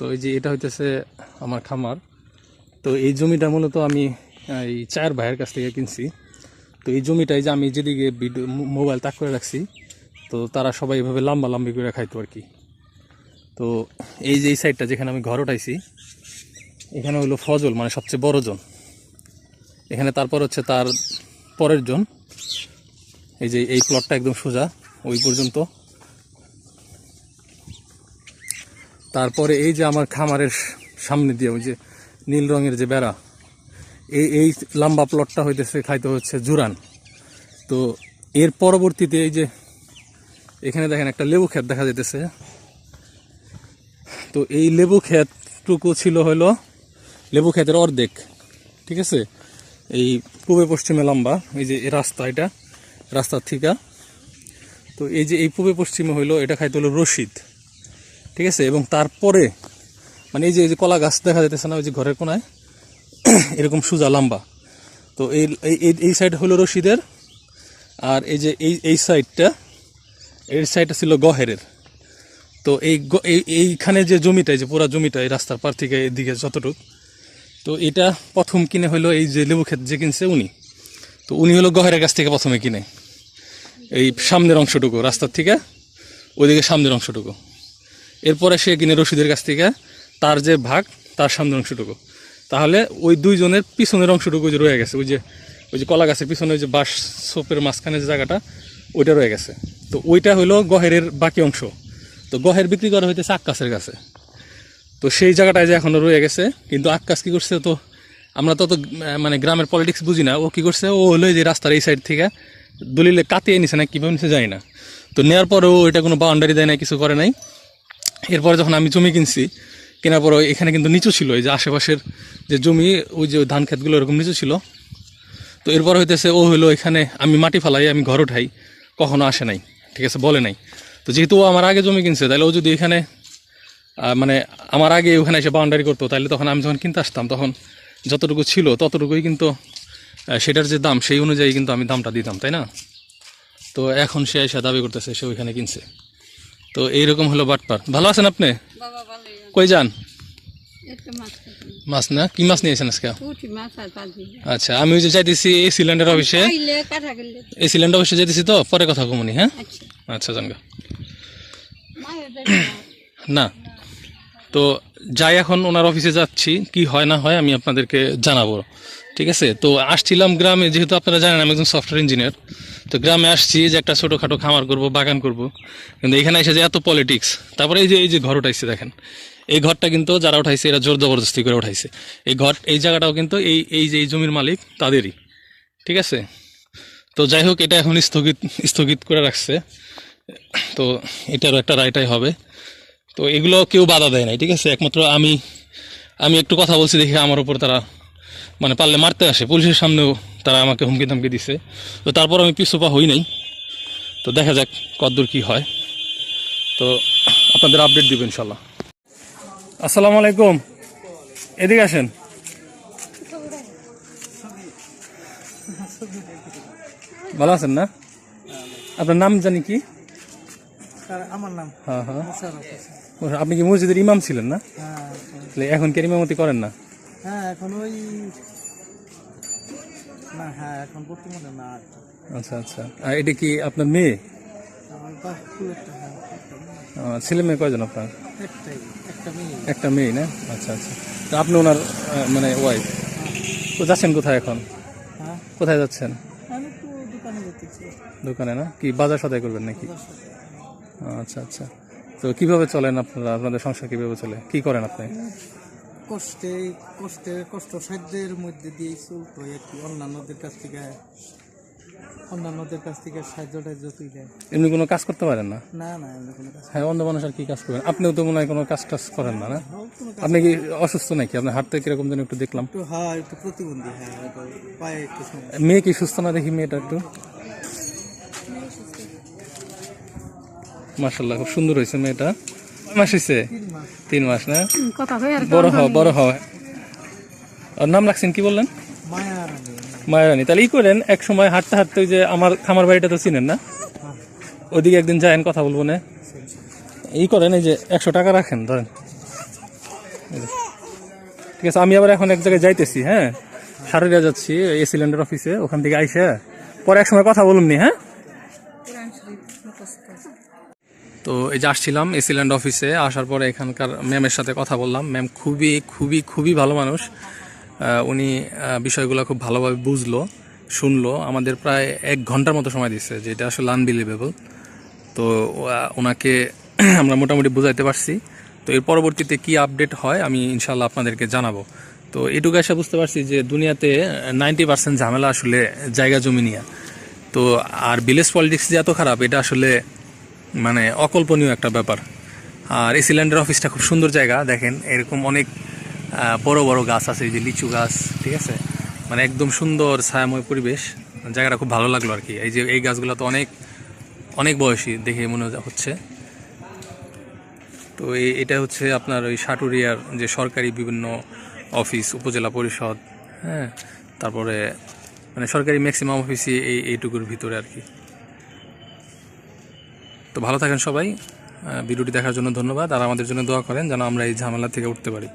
তো এই যে এটা হইতেছে আমার খামার। তো এই জমিটা মূলত আমি এই চার ভাইয়ের কাছ থেকে কিনছি। তো এই জমিটাই যে আমি যেদিকে ভিডিও মোবাইল তাক করে রাখছি, তো তারা সবাই এভাবে লম্বা লম্বি করে খাইতো আর কি। তো এই যে এই সাইডটা যেখানে আমি ঘর উঠাইছি এখানে হলো ফজল মানে সবচেয়ে বড় জন। এখানে তারপর হচ্ছে তার পরের জন। এই যে এই প্লটটা একদম সোজা, ওই পর্যন্ত। তারপরে এই যে আমার খামারের সামনে দিয়ে, ওই যে নীল রঙের যে বেড়া এই এই লম্বা প্লটটা হইতেছে, খাইতে হচ্ছে জুরান। তো এর পরবর্তীতে এই যে এখানে দেখেন একটা লেবু ক্ষেত দেখা যেতেছে তো এই লেবু ক্ষেতটুকু ছিল হলো লেবু ক্ষেতের অর্ধেক, ঠিক আছে? এই পূবে পশ্চিমে লম্বা, এই যে রাস্তা এটা, রাস্তার থিকা তো এই যে এই পূবে পশ্চিমে হইল, এটা খাইতে হলো রশিদ ঠিক আছে? এবং তারপরে মানে এই যে এই যে কলা গাছ দেখা যাইতেছে না, ওই যে ঘরের কোনায়, এরকম সুজা লম্বা। তো এই, এই- সাইড হলো রশিদের, আর এই যে, এই এই সাইডটা এই সাইডটা ছিল গহেরের। তো এই এই, এইখানে যে জমিটা যে পুরা জমিটা, এই রাস্তার পার থেকে এদিকে যতটুক, তো এটা প্রথম কিনে হলো এই যে লেবু ক্ষেত যে কিনছে উনি। তো উনি হলো গহেরের কাছ থেকে প্রথমে কিনে। এই সামনের অংশটুকু, রাস্তার থেকে, ওইদিকে সামনের অংশটুকু। এরপরে সে কিনে রশিদের কাছ থেকে তার যে ভাগ, তার সামনের অংশটুকু। তাহলে ওই দুইজনের পিছনের অংশটুকু যে রয়ে গেছে, ওই যে ওই যে কলা গাছের পিছনে ওই যে বাঁশ সোপের মাঝখানে যে জায়গাটা, ওইটা রয়ে গেছে। তো ওইটা হলো গহেরের বাকি অংশ। তো গহের বিক্রি করা হইতেছে আক্কাসের কাছে। তো সেই জায়গাটায় যে এখনও রয়ে গেছে, কিন্তু আক্কাস কি করছে তো, আমরা তত মানে গ্রামের পলিটিক্স বুঝি না। ও কী করছে? ও হলো যে রাস্তার এই সাইড থেকে দলিলে কাটিয়ে নিছে না, কীভাবে নিছে যাই না। তো নেওয়ার পরেও এটা কোনো বাউন্ডারি দেয় না কিছু করে নাই। এরপরে যখন আমি জমি কিনছি, কেনার পর এখানে কিন্তু নিচু ছিল, এই যে আশেপাশের যে জমি, ওই যে ধান ক্ষেতগুলো এরকম নিচু ছিল। তো এরপর হইতেছে, ও হইল এখানে, আমি মাটি ফালাই, আমি ঘর উঠাই, কখনো আসে নাই, ঠিক আছে, বলে নাই। তো যেহেতু ও আমার আগে জমি কিনছে, তাহলে ও যদি এখানে মানে আমার আগে ওখানে এসে বাউন্ডারি করতো, তাহলে তখন আমি যখন কিনতে আসতাম, তখন যতটুকু ছিল, ততটুকুই কিন্তু সেটার যে দাম, সেই অনুযায়ী কিন্তু আমি দামটা দিতাম, তাই না? তো এখন সে এসে দাবি করতেছে, সে ওইখানে কিনছে। তো এইরকম হলো বাটপার। ভালো আছেন আপনি। কই যান? মাছ না? কি মাছ নিয়েছেন আজকে। আচ্ছা আমি যে যাইতেছি এই সিলিন্ডার অফিসে এই সিলিন্ডার অফিসে যাইতেছি তো পরে কথা কমুনি হ্যাঁ? আচ্ছা। আচ্ছা জানগা না। তো যাই এখন ওনার অফিসে যাচ্ছি, কি হয় না হয় আমি আপনাদেরকে জানাব। ঠিক আছে? তো আসছিলাম গ্রামে, যেহেতু আপনারা জানেন আমি একজন সফটওয়্যার ইঞ্জিনিয়ার তো গ্রামে আসছি, যে একটা ছোটোখাটো খামার করব, বাগান করব। কিন্তু এখানে এসে যে এত পলিটিক্স তারপরে এই যে এই যে ঘর উঠাইছে দেখেন। এই ঘরটা কিন্তু যারা উঠাইছে, এরা জোর জবরদস্তি করে উঠাইছে। এই ঘর, এই জায়গাটাও কিন্তু এই এই যে, এই জমির মালিক তাদেরই। ঠিক আছে? তো যাই হোক, এটা এখন স্থগিত স্থগিত করে রাখছে। তো এটারও একটা রায়টাই হবে। তো এগুলো কেউ বাধা দেয় নাই, ঠিক আছে? একমাত্র আমি আমি একটু কথা বলছি, দেখি আমার উপর তারা মানে পারলে মারতে আসে। পুলিশের সামনেও তারা আমাকে হুমকি থামকি দিছে। তো তারপর আমি পিছুপা হই নাই। তো দেখা যাক কতদূর কি হয়। তো আপনাদের আপডেট দিব ইনশাল্লাহ আসসালামু আলাইকুম। এদিকে আসেন। ভালো আছেন না? আপনার নাম জানি কি? আমার নাম। হ্যাঁ হ্যাঁ। আপনি কি মসজিদের ইমাম ছিলেন না? হ্যাঁ তাহলে এখন কি ইমামতি করেন না? হ্যাঁ এখন ওই না হ্যাঁ এখন বর্তমানে না আচ্ছা আচ্ছা। আর এটা কি আপনার মেয়ে? ছেলে মেয়ে কয়জন আপনার? একটা মেয়ে। না? আচ্ছা আচ্ছা। তো আপনি ওনার মানে ওয়াইফ তো যাচ্ছেন কোথায় এখন? কোথায় যাচ্ছেন? দোকানে দোকানে না? কি বাজার সদাই করবেন নাকি? আচ্ছা আচ্ছা। তো কীভাবে চলেন আপনারা? আপনাদের সংসার কীভাবে চলে? কি করেন আপনি? কষ্টে কষ্টে কষ্ট সাধ্যের মধ্যে দিয়েই চলতো আর কি। অন্যান্যদের কাছ থেকে অন্যান্যদের কাছ থেকে সাহায্যটা যতই দেয় এমনি কোনো কাজ করতে পারেন না? না না এমনি কোনো কাজ হ্যাঁ অন্ধ মানুষ আর কি কাজ করবেন আপনিও তো মনে হয় কোনো কাজ টাজ করেন না না? কোনো কাজ আপনি কি অসুস্থ নাকি? আপনার হাঁটতে কীরকম যেন একটু দেখলাম। একটু হ্যাঁ একটু প্রতিবন্ধী হ্যাঁ পায়ে একটু মেয়ে কি সুস্থ না দেখি মেয়েটা একটু? মার্শাল্লাহ খুব সুন্দর হয়েছে মেয়েটা। কয় মাস হয়েছে তিন মাস। না? কথা কই আর বড় হও বড় হও আর নাম রাখছেন কি বললেন? মায়া মায়ারানী তাহলে ই করেন এক সময় হাঁটতে হাঁটতে ওই যে আমার খামার বাড়িটা তো চিনেন না? হ্যাঁ। ওইদিকে একদিন যায়েন কথা বলব না। ই করেন এই যে একশো টাকা রাখেন ধরেন। ঠিক আছে আমি আবার এখন এক জায়গায় যাইতেছি হ্যাঁ? সারুরিয়া যাচ্ছি এই সিলিন্ডার অফিসে ওখান থেকে আইসা পরে এক সময় কথা বলুন নি হ্যাঁ? তো এই যে আসছিলাম এসিল্যান্ড অফিসে, আসার পরে এখানকার ম্যামের সাথে কথা বললাম। ম্যাম খুবই খুবই খুবই ভালো মানুষ। উনি বিষয়গুলো খুব ভালোভাবে বুঝলো, শুনলো। আমাদের প্রায় এক ঘণ্টার মতো সময় দিচ্ছে যেটা আসলে আনবিলিভেবল তো ওনাকে আমরা মোটামুটি বুঝাইতে পারছি। তো এর পরবর্তীতে কি আপডেট হয়, আমি ইনশাল্লাহ আপনাদেরকে জানাব। তো এটুকু এসে বুঝতে পারছি যে দুনিয়াতে নাইনটি পার্সেন্ট ঝামেলা আসলে জায়গা জমি নিয়ে। তো, আর ভিলেজ পলিটিক্স যে এত খারাপ, এটা আসলে মানে অকল্পনীয় একটা ব্যাপার। আর এই সিলিন্ডার অফিসটা খুব সুন্দর জায়গা, দেখেন এরকম অনেক বড় বড় গাছ আছে, এই যে লিচু গাছ, ঠিক আছে? মানে একদম সুন্দর, ছায়াময় পরিবেশ। জায়গাটা খুব ভালো লাগল আর কি। এই যে এই গাছগুলো তো অনেক অনেক বয়সী, দেখে মনে হচ্ছে। তো এই- এটা হচ্ছে আপনার ওই সাটুরিয়ার যে সরকারি বিভিন্ন অফিস, উপজেলা পরিষদ হ্যাঁ? তারপরে মানে সরকারি ম্যাক্সিমাম অফিসই এই, এইটুকুর ভিতরে আর কি। তো ভালো থাকেন সবাই। ভিডিওটি দেখার জন্য ধন্যবাদ। আর আমাদের জন্য দোয়া করেন যেন আমরা এই ঝামেলা থেকে উঠতে পারি।